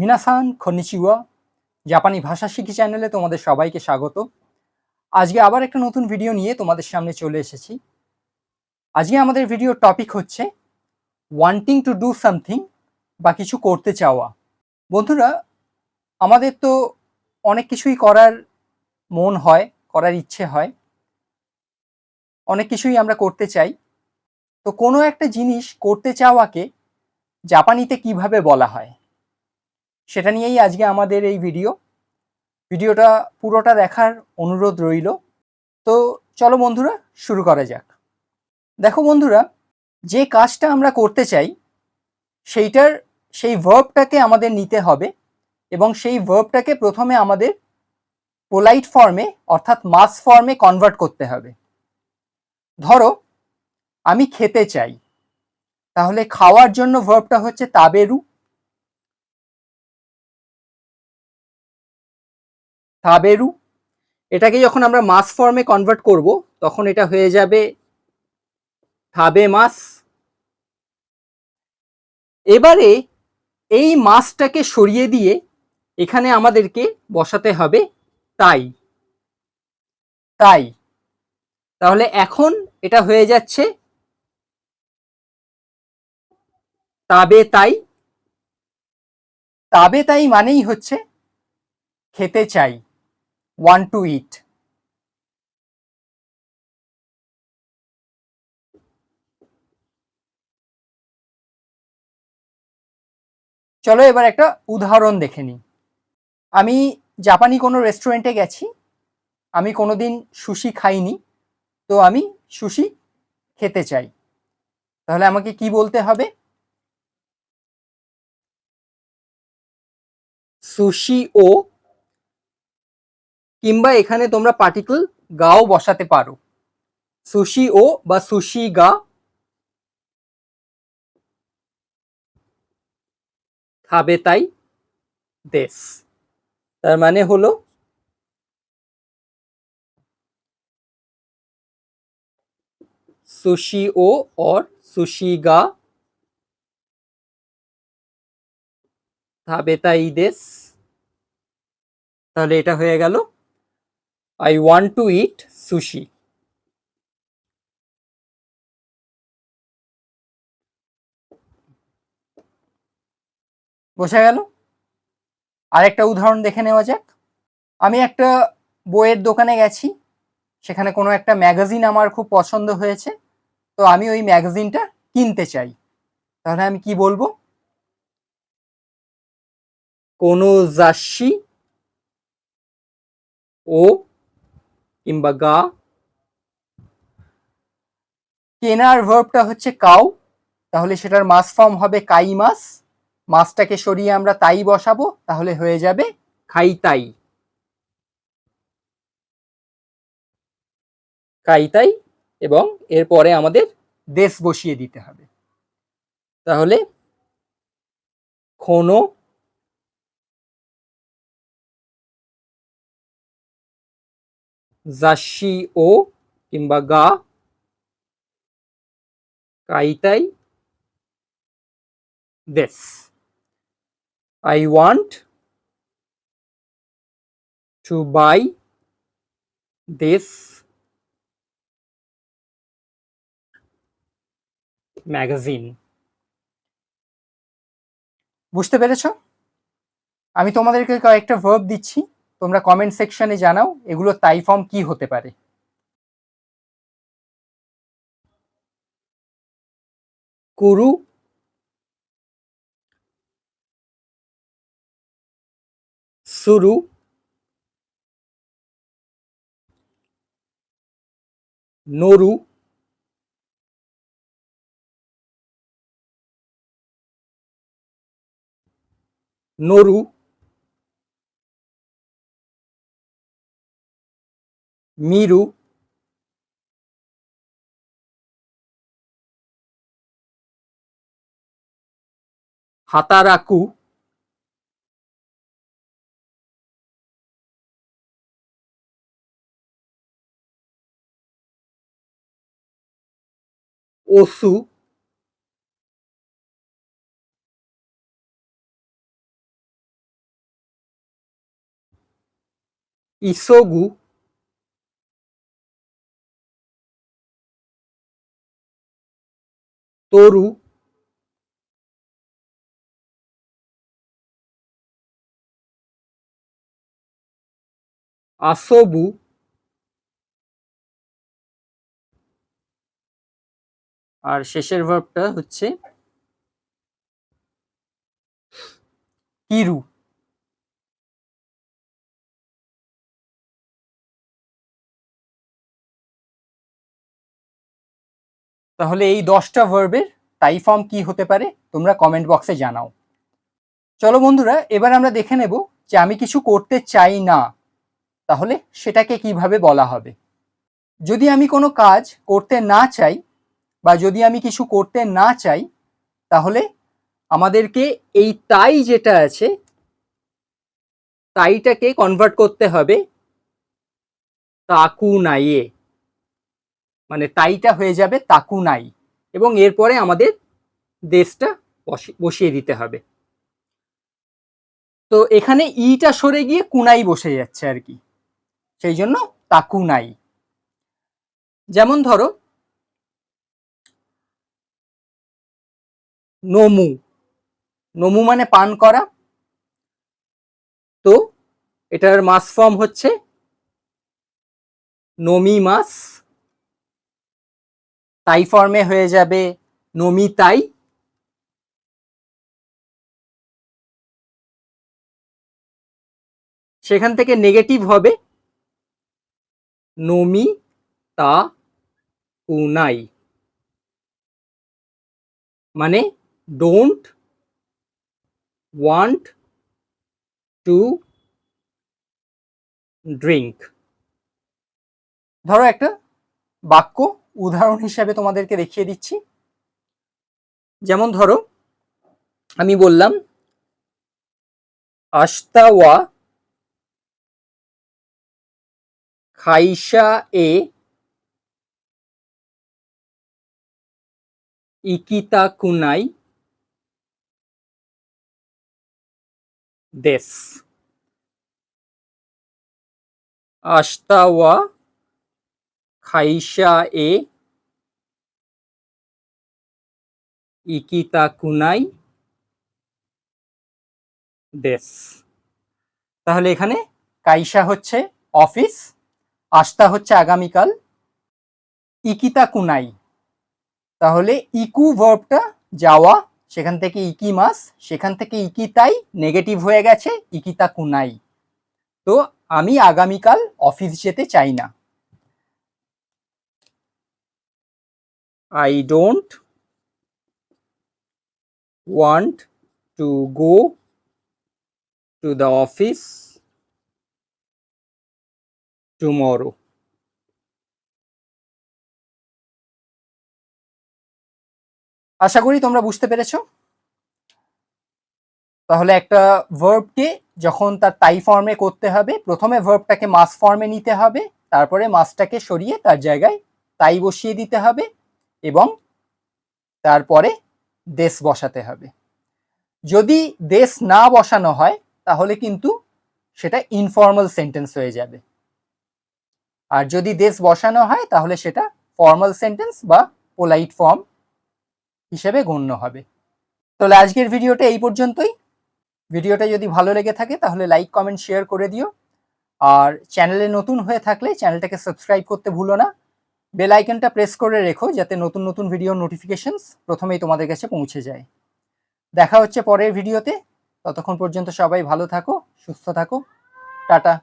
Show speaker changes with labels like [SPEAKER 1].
[SPEAKER 1] মিনাসান খনিচিওয়া জাপানি ভাষা শিখি চ্যানেলে তোমাদের সবাইকে স্বাগত। আজকে আবার একটা নতুন ভিডিও নিয়ে তোমাদের সামনে চলে এসেছি। আজকে আমাদের ভিডিওর টপিক হচ্ছে ওয়ান্টিং টু ডু সামথিং বা কিছু করতে চাওয়া। বন্ধুরা, আমাদের তো অনেক কিছুই করার মন হয়, করার ইচ্ছে হয়। অনেক কিছুই আমরা করতে চাই। তো কোনো একটা জিনিস করতে চাওয়াকে জাপানিতে কীভাবে বলা হয়? সেটা নিয়েই আজকে আমাদের এই ভিডিও ভিডিওটা পুরোটা দেখার অনুরোধ রইল। তো চলো বন্ধুরা, শুরু করা যাক। দেখো বন্ধুরা, যে কাজটা আমরা করতে চাই, সেইটার, সেই ভার্বটাকে আমাদের নিতে হবে এবং সেই ভার্বটাকে প্রথমে আমাদের পোলাইট ফর্মে অর্থাৎ মাস ফর্মে কনভার্ট করতে হবে। ধরো, আমি খেতে চাই। তাহলে খাওয়ার জন্য ভার্বটা হচ্ছে তাবেরু। তাবেরু। এটাকে যখন আমরা মাস ফর্মে কনভার্ট করব, তখন এটা হয়ে যাবে থাবে মাস। এবারে এই মাসটাকে সরিয়ে দিয়ে এখানে আমাদেরকে বসাতে হবে তাই। তাই। তাহলে এখন এটা হয়ে যাচ্ছে তাবে তাই। তাবে তাই মানেই হচ্ছে খেতে চাই। ওয়ান টু ইট চলো এবার একটা উদাহরণ দেখে নিই। আমি জাপানি কোনো রেস্টুরেন্টে গেছি। আমি কোনোদিন সুশি খাইনি। তো আমি সুশি খেতে চাই। তাহলে আমাকে কি বলতে হবে? সুশি ও কিংবা এখানে তোমরা পার্টিকল গাও বসাতে পারো। সুশি ও বা সুশি গা। খাবে তাই দেশ। তার মানে হলো সুশি ও और সুশি গা। খাবে তাই দেশ। তাহলে এটা হয়ে গেল। I want to eat sushi বোঝা গেল। আরেকটা উদাহরণ দেখে নেওয়া যাক। আমি একটা বইয়ের দোকানে গেছি। সেখানে কোনো একটা ম্যাগাজিন আমার খুব পছন্দ হয়েছে। তো আমি ওই ম্যাগাজিনটা কিনতে চাই। তাহলে আমি কি বলব? কোনো জাসি ও কিংবা গা। কেনার ভার্বটা হচ্ছে কাউ। তাহলে সেটার মাস ফর্ম হবে কাই মাস মাসটাকে সরিয়ে আমরা তাই বসাবো তাহলে হয়ে যাবে খাই তাই খাই তাই এবং এরপরে আমাদের দেশ বসিয়ে দিতে হবে। তাহলে কোনো জাসি ও কিংবা গা, কাইতাই, দেশ। I want to buy this magazine বুঝতে পেরেছ? আমি তোমাদেরকে কয়েকটা ভার্ব দিচ্ছি। তোমরা কমেন্ট সেকশনে জানাও এগুলো তাই ফর্ম কি হতে পারে। Kuru. সুরু। নরু। নরু। Miru, hataraku osu isogu তরু আসবু আর শেষের ভাবটা হচ্ছে কিরু। তাহলে এই দশটা ভার্বের টাই ফর্ম কি হতে পারে? তোমরা কমেন্ট বক্সে জানাও। চলো বন্ধুরা, এবার আমরা দেখে নেব যে আমি কিছু করতে চাই না। তাহলে সেটাকে কীভাবে বলা হবে? যদি আমি কোনো কাজ করতে না চাই বা যদি আমি কিছু করতে না চাই, তাহলে আমাদেরকে এই তাই যেটা আছে, তাইটাকে কনভার্ট করতে হবে। তাকু নাইয়ে। মানে তাইটা হয়ে যাবে তাকু নাই এবং এরপরে আমাদের দেশটা বসি- বসিয়ে দিতে হবে। তো এখানে ইটা সরে গিয়ে কুনাই বসে যাচ্ছে আর কি। সেই জন্য তাকু নাই যেমন ধরো, নমু। নমু মানে পান করা। তো এটার মাস ফর্ম হচ্ছে, নমি মাস তাই ফর্মে হয়ে যাবে নমি তাই। সেখান থেকে নেগেটিভ হবে নমি তা উনাই। মানে ডোন্ট ওয়ান্ট টু ড্রিঙ্ক ধরো একটা বাক্য উদাহরণ হিসাবে তোমাদেরকে দেখিয়ে দিচ্ছি। যেমন ধরো, আমি বললাম আস্তাওয়া খাইসা এ ইকিতা কুনাই দেশ আস্তাওয়া খাইসা এ ইকিতা কুনাই দেশ তাহলে এখানে কাইসা হচ্ছে অফিস আস্তা হচ্ছে আগামীকাল ইকিতা কুনাই তাহলে ইকু ভার্বটা যাওয়া, সেখান থেকে ইকি মাস, সেখান থেকে ইকিতাই নেগেটিভ হয়ে গেছে ইকিতা কুনাই তো আমি আগামীকাল অফিস যেতে চাই না। I don't want to go to the office tomorrow. আশা করি তোমরা বুঝতে পেরেছ তাহলে একটা ভার্বকে যখন তার তাই ফর্মে করতে হবে, প্রথমে ভার্বটাকে মাস ফর্মে নিতে হবে, তারপরে মাসটাকে সরিয়ে তার জায়গায় তাই বসিয়ে দিতে হবে এবং তারপরে দেশ বসাতে হবে। যদি দেশ না বসানো হয়, তাহলে কিন্তু সেটা ইনফর্মাল সেন্টেন্স হয়ে যাবে। আর যদি দেশ বসানো হয়, তাহলে সেটা ফর্মাল সেন্টেন্স বা পোলাইট ফর্ম হিসেবে গণ্য হবে। তাহলে আজকের ভিডিওটা এই পর্যন্তই। ভিডিওটা যদি ভালো লেগে থাকে, তাহলে লাইক কমেন্ট শেয়ার করে দিও। আর চ্যানেলে নতুন হয়ে থাকলে চ্যানেলটাকে সাবস্ক্রাইব করতে ভুলো না। বেল আইকনটা প্রেস করে রেখো যাতে নতুন নতুন ভিডিও নোটিফিকেশনস প্রথমেই তোমাদের কাছে পৌঁছে যায়। দেখা হচ্ছে পরের ভিডিওতে ততক্ষণ পর্যন্ত সবাই ভালো থাকো, সুস্থ থাকো। টাটা।